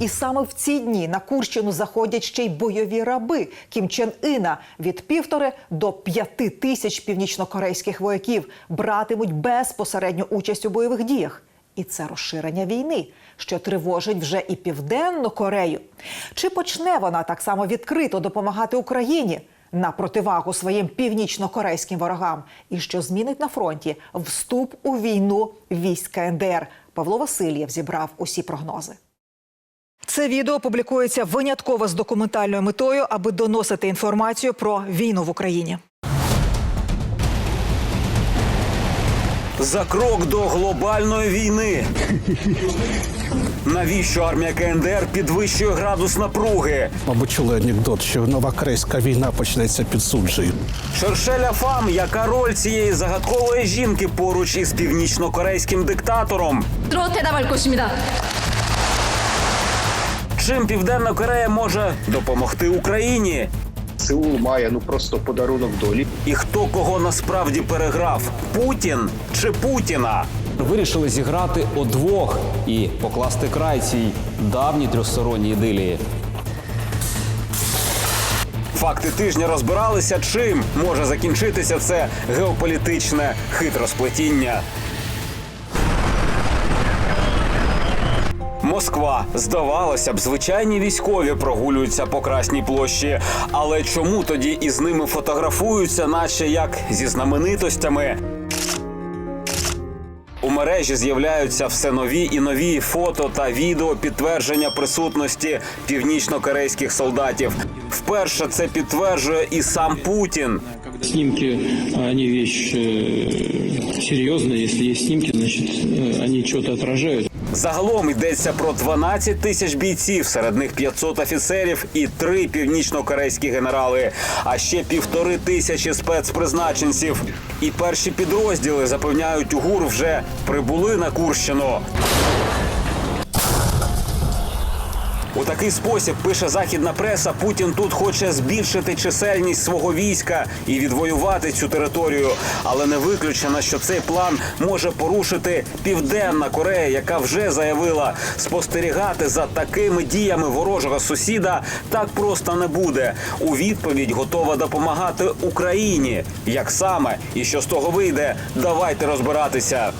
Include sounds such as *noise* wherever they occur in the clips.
І саме в ці дні на Курщину заходять ще й бойові раби Кім Чен Іна від півтори до п'яти тисяч північнокорейських вояків братимуть безпосередню участь у бойових діях. І це розширення війни, що тривожить вже і південну Корею. Чи почне вона так само відкрито допомагати Україні на противагу своїм північно-корейським ворогам? І що змінить на фронті вступ у війну військ КНДР? Павло Васильєв зібрав усі прогнози. Це відео публікується винятково з документальною метою, аби доносити інформацію про війну в Україні. За крок до глобальної війни. *laughs* Навіщо армія КНДР підвищує градус напруги? Мабуть, чули анекдот, що нова корейська війна почнеться під суджею. Шершеля Фам, яка роль цієї загадкової жінки поруч із північно-корейським диктатором? Чим Південна Корея може допомогти Україні? Сеул має ну просто подарунок долі. І хто кого насправді переграв? Путін чи Путіна? Вирішили зіграти удвох і покласти край цій давній трьохсторонній ідилії. Факти тижня розбиралися, чим може закінчитися це геополітичне хитросплетіння. Москва здавалося б, звичайні військові прогулюються по красній площі. Але чому тоді із ними фотографуються, наче як зі знаменитостями? У мережі з'являються все нові і нові фото та відео підтвердження присутності північно-корейських солдатів. Вперше це підтверджує і сам Путін. Снимки, они вещь э, серьезная. Если есть снимки, значит, э, они что-то отражают. Загалом йдеться про 12 тисяч бійців, серед них 500 офіцерів і три північно-корейські генерали, а ще півтори тисячі спецпризначенців. І перші підрозділи запевняють УГУР вже прибули на Курщину. У такий спосіб пише західна преса. Путін тут хоче збільшити чисельність свого війська і відвоювати цю територію. Але не виключено, що цей план може порушити Південна Корея, яка вже заявила, спостерігати за такими діями ворожого сусіда так просто не буде. У відповідь готова допомагати Україні. Як саме і що з того вийде, давайте розбиратися.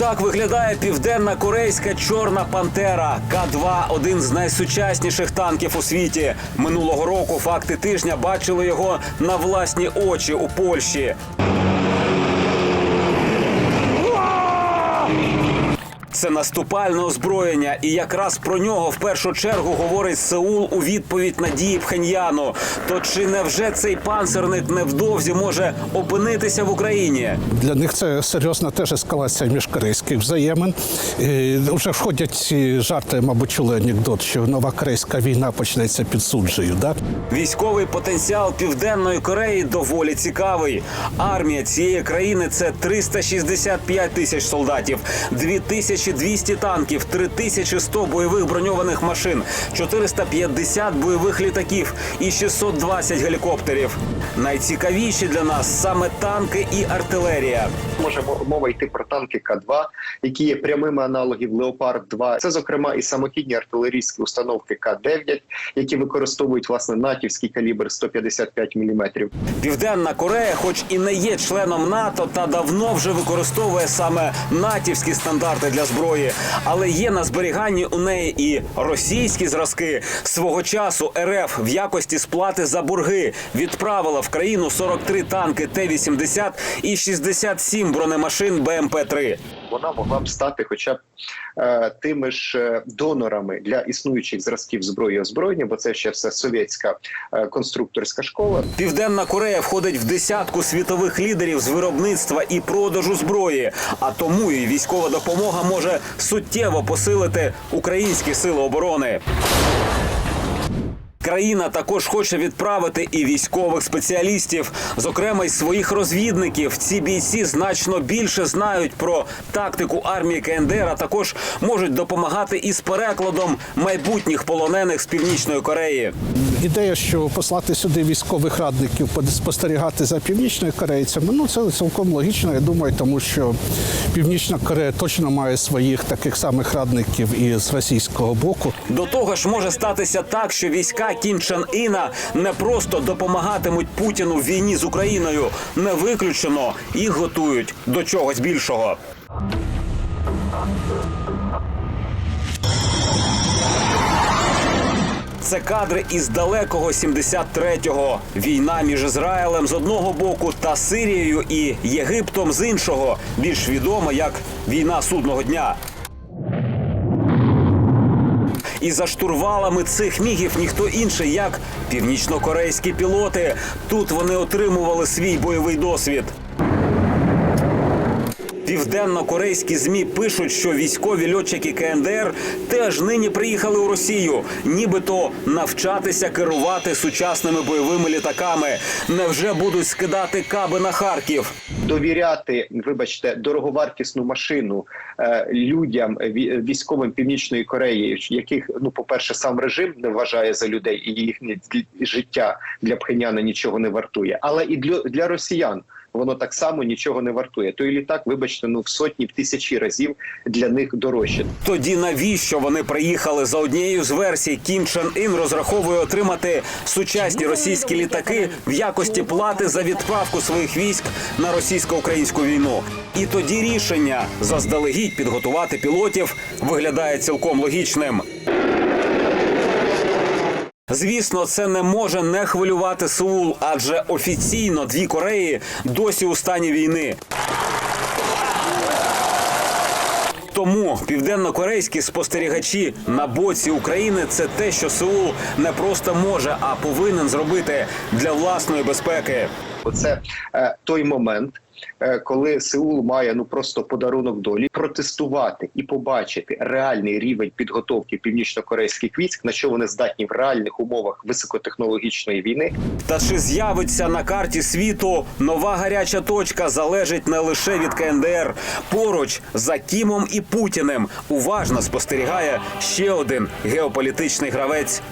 Так виглядає південна корейська чорна пантера К-2 – один з найсучасніших танків у світі. Минулого року факти тижня бачили його на власні очі у Польщі. Це наступальне озброєння, і якраз про нього в першу чергу говорить Сеул у відповідь на дії Пхеньяну. То чи невже цей панцерник невдовзі може опинитися в Україні? Для них це серйозна теж ескалація міжкорейських взаємин. І вже входять ці жарти, мабуть, чули анекдот, що нова корейська війна почнеться під суджею. Да? Військовий потенціал Південної Кореї доволі цікавий. Армія цієї країни це 365 тисяч солдатів, 2200 танків, 3100 бойових броньованих машин, 450 бойових літаків і 620 гелікоптерів. Найцікавіші для нас саме танки і артилерія. Може мова йти про танки К-2, які є прямими аналогів Леопард 2 Це зокрема і самохідні артилерійські установки К-9, які використовують власне натівський калібр 155 мм. Південна Корея, хоч і не є членом НАТО, та давно вже використовує саме натівські стандарти для зброї, але є на зберіганні у неї і російські зразки. Свого часу РФ в якості сплати за борги відправила в країну 43 танки Т-80 і 67 бронемашин БМП-3. Вона могла б стати, хоча б е, тими ж е, донорами для існуючих зразків зброї озброєння, бо це ще все совєтська е, конструкторська школа. Південна Корея входить в десятку світових лідерів з виробництва і продажу зброї. А тому і військова допомога може суттєво посилити українські сили оборони. Країна також хоче відправити і військових спеціалістів, зокрема й своїх розвідників. Ці бійці значно більше знають про тактику армії КНДР, а також можуть допомагати із перекладом майбутніх полонених з північної Кореї. Ідея, що послати сюди військових радників спостерігати за північною корейцями, ну це цілком логічно. Я думаю, тому що Північна Корея точно має своїх таких самих радників і з російського боку. До того ж, може статися так, що війська Кім Чен Іна не просто допомагатимуть Путіну в війні з Україною. Не виключено їх готують до чогось більшого. Це кадри із далекого 73-го. Війна між Ізраїлем з одного боку та Сирією і Єгиптом з іншого, більш відома як війна судного дня. І за штурвалами цих мігів ніхто інший, як північнокорейські пілоти. Тут вони отримували свій бойовий досвід. Південно-корейські змі пишуть, що військові льотчики КНДР теж нині приїхали у Росію, нібито навчатися керувати сучасними бойовими літаками. Невже будуть скидати каби на Харків? довіряти, вибачте, дороговартісну машину е, людям військовим Північної Кореї, яких ну, по перше, сам режим не вважає за людей, і їхнє життя для пхеняна нічого не вартує, але і для, для росіян. Воно так само нічого не вартує. Той літак, вибачте, ну в сотні, в тисячі разів для них дорожче. Тоді навіщо вони приїхали за однією з версій? Кім Чен Ін розраховує отримати сучасні російські літаки в якості плати за відправку своїх військ на російсько-українську війну. І тоді рішення заздалегідь підготувати пілотів виглядає цілком логічним. Звісно, це не може не хвилювати Сеул, адже офіційно дві Кореї досі у стані війни. Тому південно-корейські спостерігачі на боці України це те, що Сеул не просто може, а повинен зробити для власної безпеки. Оце е, той момент, коли Сеул має ну просто подарунок долі протестувати і побачити реальний рівень підготовки північно-корейських військ, на що вони здатні в реальних умовах високотехнологічної війни. Та чи з'явиться на карті світу нова гаряча точка залежить не лише від КНДР. Поруч за Кімом і Путіним уважно спостерігає ще один геополітичний гравець.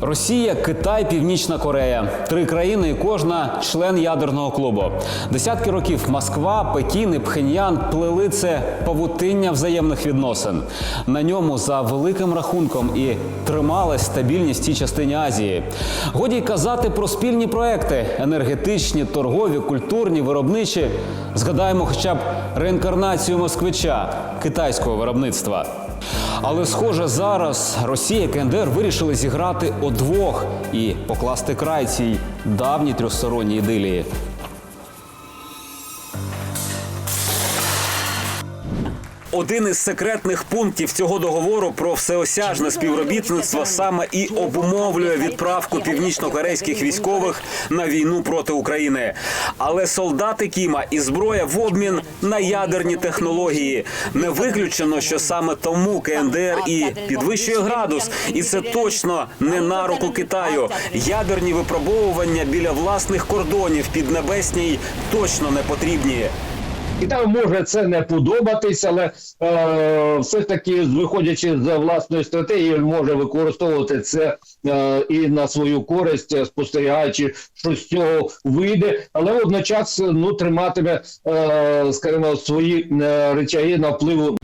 Росія, Китай, Північна Корея три країни, і кожна член ядерного клубу. Десятки років Москва, Пекін і Пхеньян плели це павутиння взаємних відносин. На ньому за великим рахунком і трималась стабільність цій частині Азії. Годі й казати про спільні проекти енергетичні, торгові, культурні, виробничі. Згадаємо, хоча б реінкарнацію москвича китайського виробництва. Але схоже, зараз Росія і КНДР вирішили зіграти удвох і покласти край цій давній трьохсторонній ідилії. Один із секретних пунктів цього договору про всеосяжне співробітництво саме і обумовлює відправку північно-корейських військових на війну проти України. Але солдати Кіма і зброя в обмін на ядерні технології. Не виключено, що саме тому КНДР і підвищує градус, і це точно не на руку Китаю. Ядерні випробовування біля власних кордонів піднебесній точно не потрібні. Китаю може це не подобатись, але е, все таки, виходячи з власної стратегії, він може використовувати це е, і на свою користь, е, спостерігаючи, що з цього вийде, але водночас ну триматиме, е, скажімо, свої е, речаги на впливу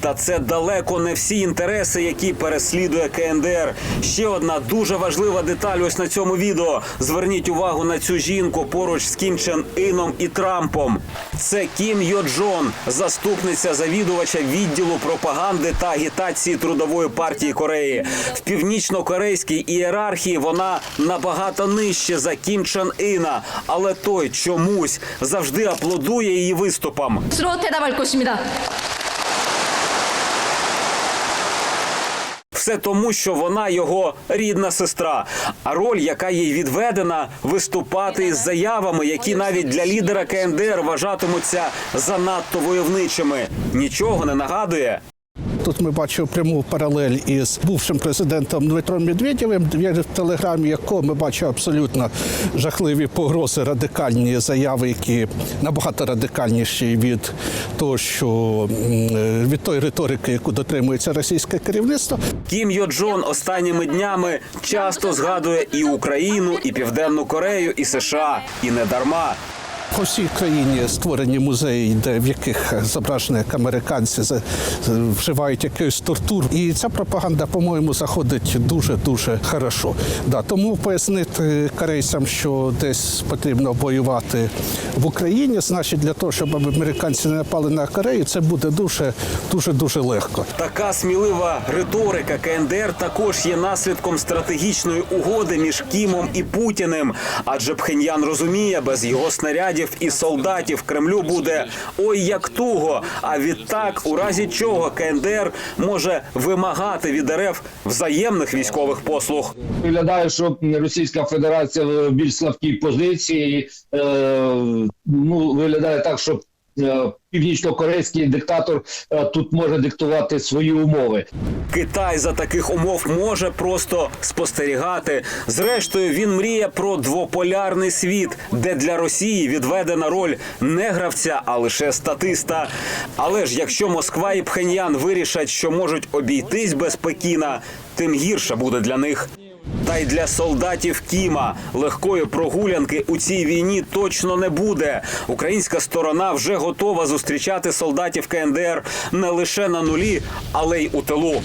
Та це далеко не всі інтереси, які переслідує КНДР. Ще одна дуже важлива деталь ось на цьому відео. Зверніть увагу на цю жінку поруч з Кім Чен Іном і Трампом. Це Кім Йо Джон, заступниця завідувача відділу пропаганди та агітації трудової партії Кореї. В північно-корейській ієрархії вона набагато нижче за Кім Чен Іна, але той чомусь завжди аплодує її виступам. Все тому, що вона його рідна сестра. А роль, яка їй відведена, виступати із заявами, які навіть для лідера КНДР вважатимуться занадто войовничими. Нічого не нагадує. Тут ми бачимо пряму паралель із бувшим президентом Дмитром Медведєвим, в телеграмі якого ми бачимо абсолютно жахливі погрози, радикальні заяви, які набагато радикальніші від того, що від тої риторики, яку дотримується російське керівництво. Кім Йо Джон останніми днями часто згадує і Україну, і Південну Корею, і США, і не дарма. По всій країні створені музеї, де в яких зображені як американці вживають якийсь тортур. І ця пропаганда, по-моєму, заходить дуже дуже хорошо. Да, тому пояснити корейцям, що десь потрібно воювати в Україні, значить для того, щоб американці не напали на Корею, це буде дуже дуже дуже легко. Така смілива риторика КНДР також є наслідком стратегічної угоди між Кімом і Путіним. Адже Пхеньян розуміє, без його снарядів і солдатів Кремлю буде ой як туго. А відтак, у разі чого КНДР може вимагати від РФ взаємних військових послуг. Виглядає, що Російська Федерація в більш слабкій позиції. Е, ну, виглядає так, що північно-корейський диктатор е, тут може диктувати свої умови. Китай за таких умов може просто спостерігати. Зрештою, він мріє про двополярний світ, де для Росії відведена роль не гравця, а лише статиста. Але ж якщо Москва і Пхеньян вирішать, що можуть обійтись без Пекіна, тим гірше буде для них. Та й для солдатів Кіма легкої прогулянки у цій війні точно не буде. Українська сторона вже готова зустрічати солдатів КНДР не лише на нулі, але й у тилу.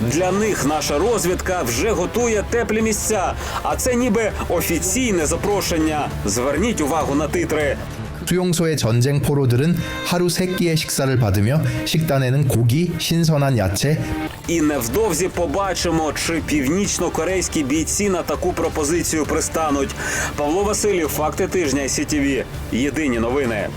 Для них наша розвідка вже готує теплі місця. А це ніби офіційне запрошення. Зверніть увагу на титри. 수용소의 전쟁 포로들은 하루 세 끼의 식사를 받으며 식단에는 고기, 신선한 야채, І невдовзі побачимо, чи північно-корейські бійці на таку пропозицію пристануть. Павло Васильєв, факти тижня СІТІВІ. Єдині новини.